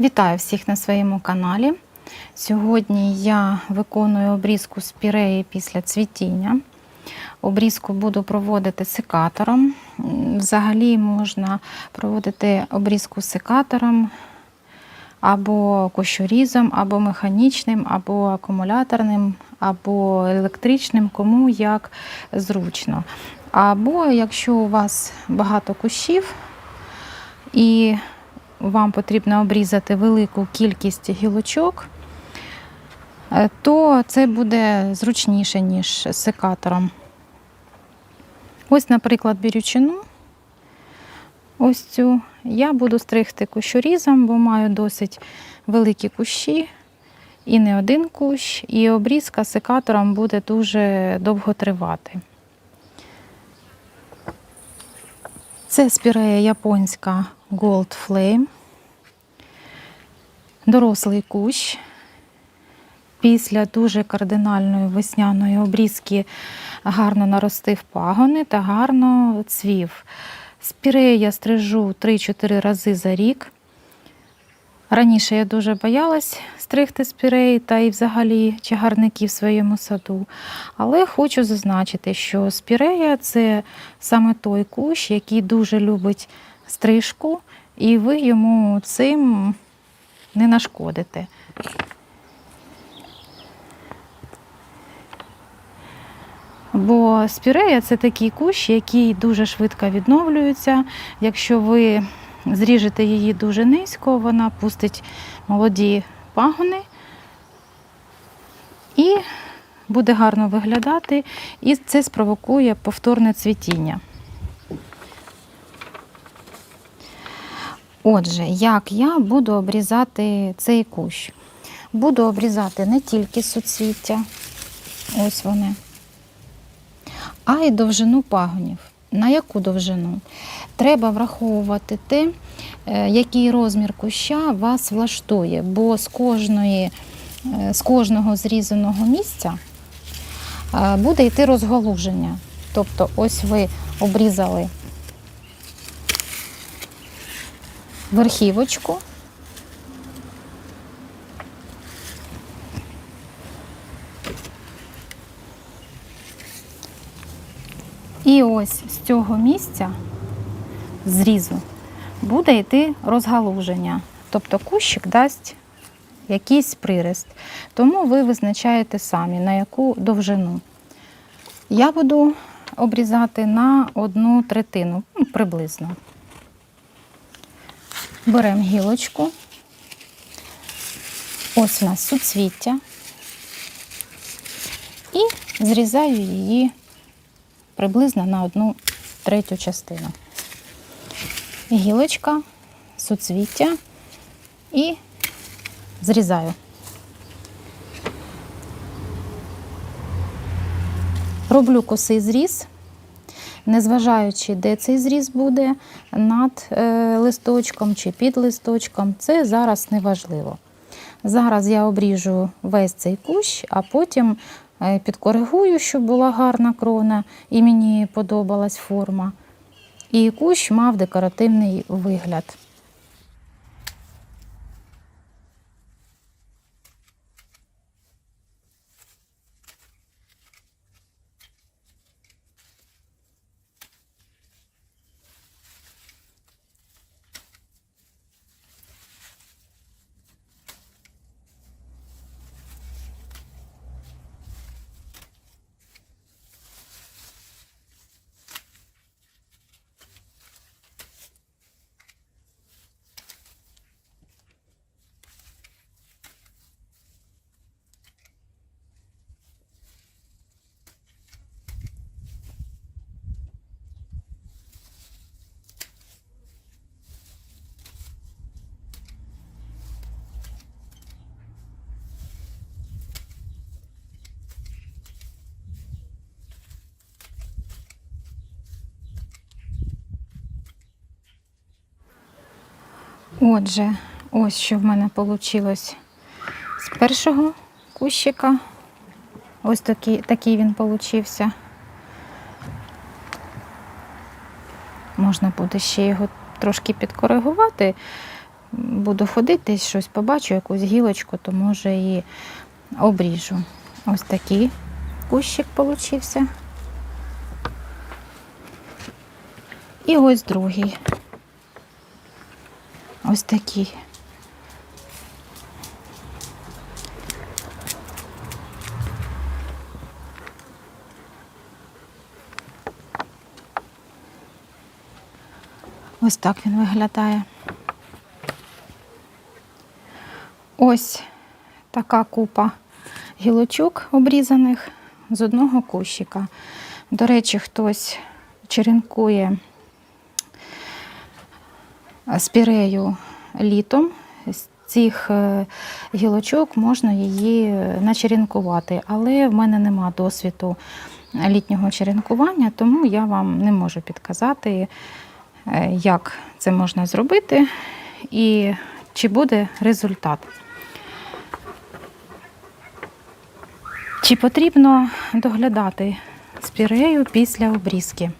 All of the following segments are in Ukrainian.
Вітаю всіх на своєму каналі. Сьогодні я виконую обрізку спіреї після цвітіння. Обрізку буду проводити секатором. Взагалі можна проводити обрізку секатором або кущорізом, або механічним, або акумуляторним, або електричним, кому як зручно. Або якщо у вас багато кущів і вам потрібно обрізати велику кількість гілочок, е, то це буде зручніше, ніж секатором. Ось, наприклад, бірючину. Ось цю я буду стригти кущорізом, бо маю досить великі кущі, і не один кущ, і обрізка секатором буде дуже довго тривати. Це спірея японська Gold Flame. Дорослий кущ. Після дуже кардинальної весняної обрізки гарно наростив пагони та гарно цвів. Спірею я стрижу 3-4 рази за рік. Раніше я дуже боялась стригти спіреї та і взагалі чагарники в своєму саду. Але хочу зазначити, що спірея це саме той кущ, який дуже любить стрижку, і ви йому цим не нашкодите. Бо спірея це такий кущ, який дуже швидко відновлюється. Якщо ви зріжете її дуже низько, вона пустить молоді пагони і буде гарно виглядати, і це спровокує повторне цвітіння. Отже, як я буду обрізати цей кущ? Буду обрізати не тільки суцвіття, ось вони, а й довжину пагонів. На яку довжину? Треба враховувати те, е, який розмір куща вас влаштує, бо з, кожної, е, з кожного зрізаного місця е, буде йти розгалуження. Тобто, ось ви обрізали верхівочку. І ось з цього місця зрізу буде йти розгалуження. Тобто кущик дасть якийсь пририст. Тому ви визначаєте самі, на яку довжину. Я буду обрізати на одну третину, ну, приблизно. Беремо гілочку. Ось у нас суцвіття. І зрізаю її приблизно на одну третю частину. Гілочка, суцвіття і зрізаю. Роблю косий зріз, незважаючи, де цей зріз буде, над е, листочком чи під листочком, це зараз не важливо. Зараз я обріжу весь цей кущ, а потім е, підкоригую, щоб була гарна крона і мені подобалась форма. І кущ мав декоративний вигляд. Отже, ось що в мене вийшло з першого кущика. Ось такий, такий він получився. Можна буде ще його трошки підкоригувати. буду ходити, щось побачу, якусь гілочку, то може і обріжу. Ось такий кущик получився. І ось другий. Ось такий. Ось так він виглядає. Ось така купа гілочок обрізаних з одного кущика. До речі, хтось черенкує спірею літом. Цих е, гілочок можна її начеренкувати, але в мене нема досвіду літнього черенкування, тому я вам не можу підказати, е, як це можна зробити і чи буде результат. Чи потрібно доглядати спірею після обрізки?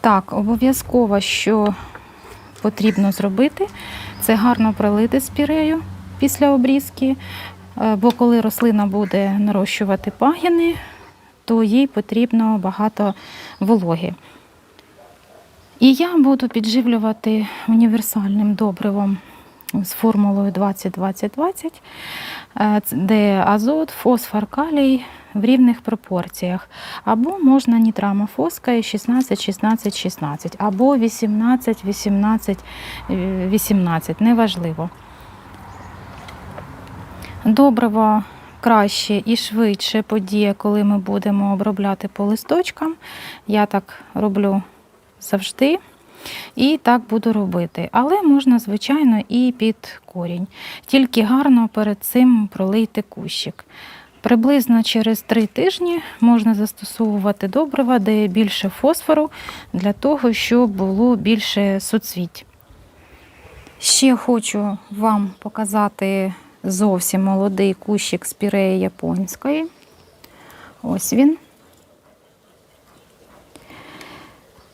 Так, обов'язково, що потрібно зробити, це гарно пролити спірею після обрізки, е, бо коли рослина буде нарощувати пагіни, то їй потрібно багато вологи. І я буду підживлювати універсальним добривом з формулою 20-20-20, е, де азот, фосфор, калій в рівних пропорціях. Або можна нітрамофоскою 16-16-16, або 18-18-18, неважливо. Добриво краще і швидше подіє, коли ми будемо обробляти по листочкам. Я так роблю завжди. І так буду робити. Але можна, звичайно, і під корінь. Тільки гарно перед цим пролийте кущик. Приблизно через три тижні можна застосовувати добрива, де більше фосфору, для того, щоб було більше соцвіть. Ще хочу вам показати зовсім молодий кущик спіреї японської. Ось він.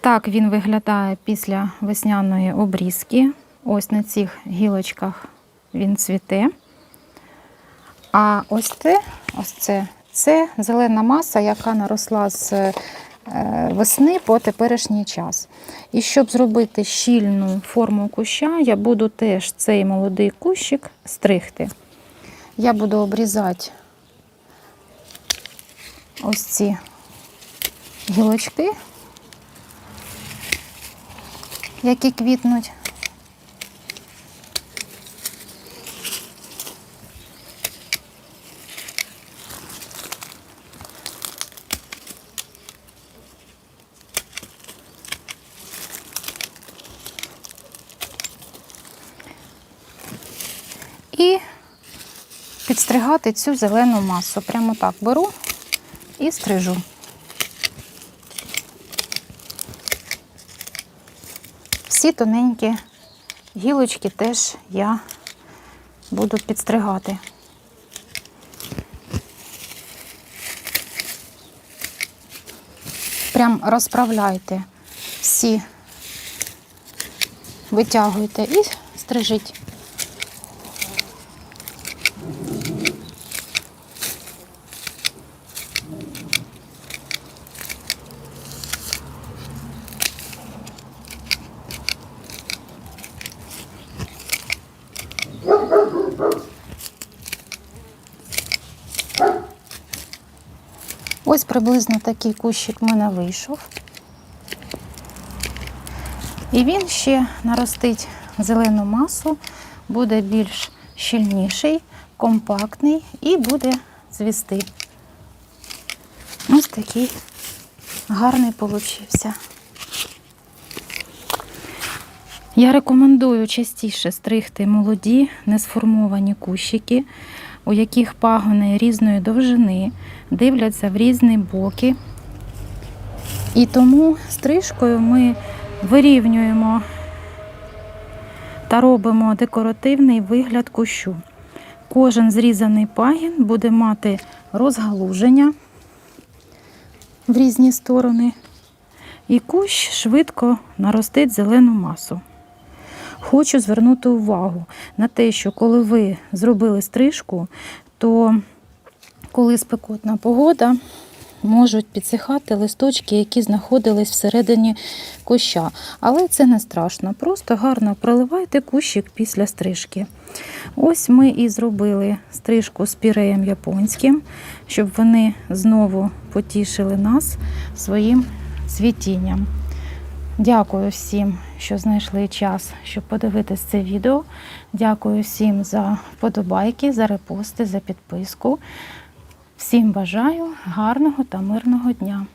Так він виглядає після весняної обрізки. Ось на цих гілочках він цвіте. А ось це, ось це, це зелена маса, яка наросла з е, весни по теперішній час. І щоб зробити щільну форму куща, я буду теж цей молодий кущик стригти. Я буду обрізати ось ці гілочки які квітнуть. І підстригати цю зелену масу. Прямо так беру і стрижу. Всі тоненькі гілочки теж я буду підстригати. Прям розправляйте всі, витягуйте і стрижіть. Ось приблизно такий кущик в мене вийшов. І він ще наростить зелену масу, буде більш щільніший, компактний і буде цвісти. Ось такий гарний получився. Я рекомендую частіше стригти молоді, несформовані кущики, у яких пагони різної довжини, дивляться в різні боки. І тому стрижкою ми вирівнюємо та робимо декоративний вигляд кущу. Кожен зрізаний пагін буде мати розгалуження в різні сторони, і кущ швидко наростить зелену масу. Хочу звернути увагу на те, що коли ви зробили стрижку, то коли спекотна погода, можуть підсихати листочки, які знаходились всередині куща. Але це не страшно. Просто гарно проливайте кущик після стрижки. Ось ми і зробили стрижку з піреєм японським, щоб вони знову потішили нас своїм цвітінням. Дякую всім, що знайшли час, щоб подивитись це відео. Дякую всім за вподобайки, за репости, за підписку. Всім бажаю гарного та мирного дня.